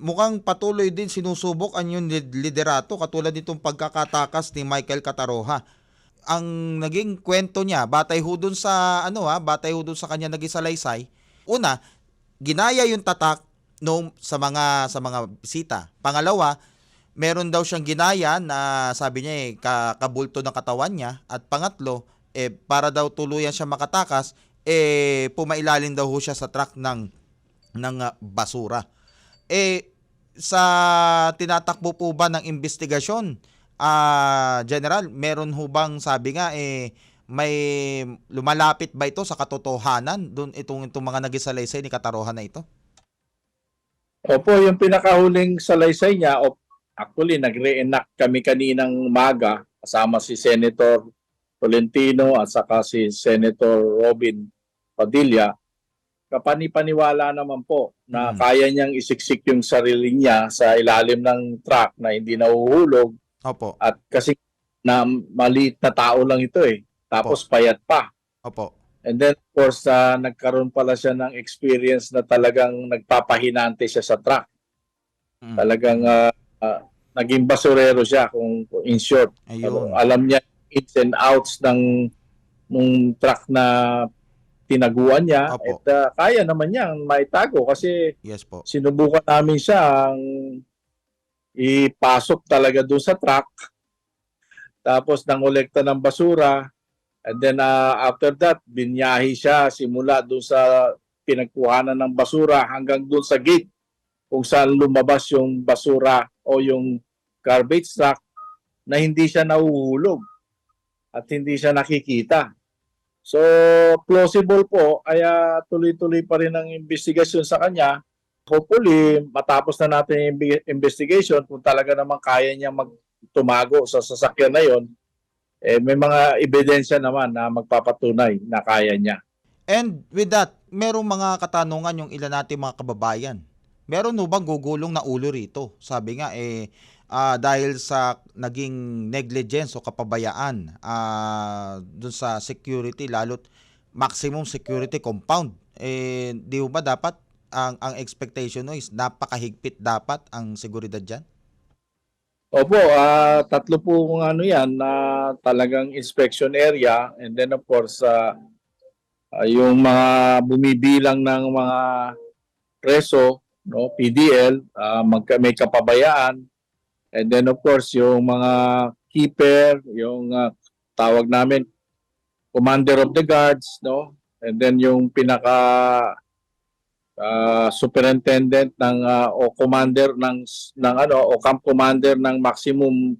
mukhang patuloy din sinusubok ang yung lid- liderato katulad nitong pagkakatakas ni Michael Cataroha. Ang naging kwento niya, batay ho dun sa ano ha, batay ho dun sa kanya naging salaysay. Una, ginaya yung tatak no sa mga sa mga bisita. Pangalawa, meron daw siyang ginaya na sabi niya eh ka- kabulto ng katawan niya at pangatlo eh para daw tuluyan siya makatakas eh pumailalim daw ho siya sa truck ng ng ah, basura. Eh sa tinatakbo po ba ng investigasyon, ah General, meron ho bang sabi nga eh may lumalapit ba ito sa katotohanan doon itong itong mga nagisalaysay ni Katarohan na ito? Opo, yung pinakahuling salaysay niya, o actually nag-reenact kami kaninang umaga kasama si Senator Tolentino at saka si Senator Robin Padilla. Kapani-paniwala naman po na Mm. kaya niyang isiksik yung sarili niya sa ilalim ng truck na hindi nahuhulog Opo. at kasi na maliit na tao lang ito eh. Tapos payat pa. Opo. And then of course ah, nagkaroon pala siya ng experience na talagang nagpapahinante siya sa truck. Mm. Talagang ah, ah, naging basurero siya kung kung in short. Ayun. Alam niya ins and outs ng nung truck na tinaguan niya Opo. at ah, kaya naman niyang maitago kasi Yes po. sinubukan namin siya ang ipasok talaga doon sa truck tapos nangolekta ng basura and then ah, after that binyahi siya simula doon sa pinagkuhanan ng basura hanggang doon sa gate kung saan lumabas yung basura o yung garbage truck na hindi siya nahuhulog at hindi siya nakikita. So, plausible po, kaya tuloy-tuloy pa rin ang investigasyon sa kanya hopefully, matapos na natin yung investigation, kung talaga naman kaya niya magtumago sa sasakyan na yon, eh, may mga ebidensya naman na magpapatunay na kaya niya. And with that, merong mga katanungan yung ilan natin mga kababayan. Meron ho bang gugulong na ulo rito? Sabi nga eh ah, dahil sa naging negligence o kapabayaan ah dun sa security lalo't maximum security compound. Eh di ba dapat ang ang expectation no is napakahigpit dapat ang seguridad diyan? Opo, ah, tatlo po kung ano yan na talagang inspection area and then of course ah, ah, yung mga bumibilang ng mga preso, no, PDL, ah, magka, may kapabayaan and then of course yung mga keeper, yung ah, tawag namin commander of the guards, no, and then yung pinaka ah, superintendent ng ah, o commander ng ng ano o camp commander ng maximum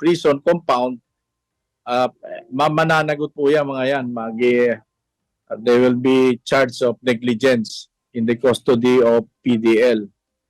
prison compound uh, mamananagot po yan mga yan. Magi they will be charged of negligence in the custody of PDL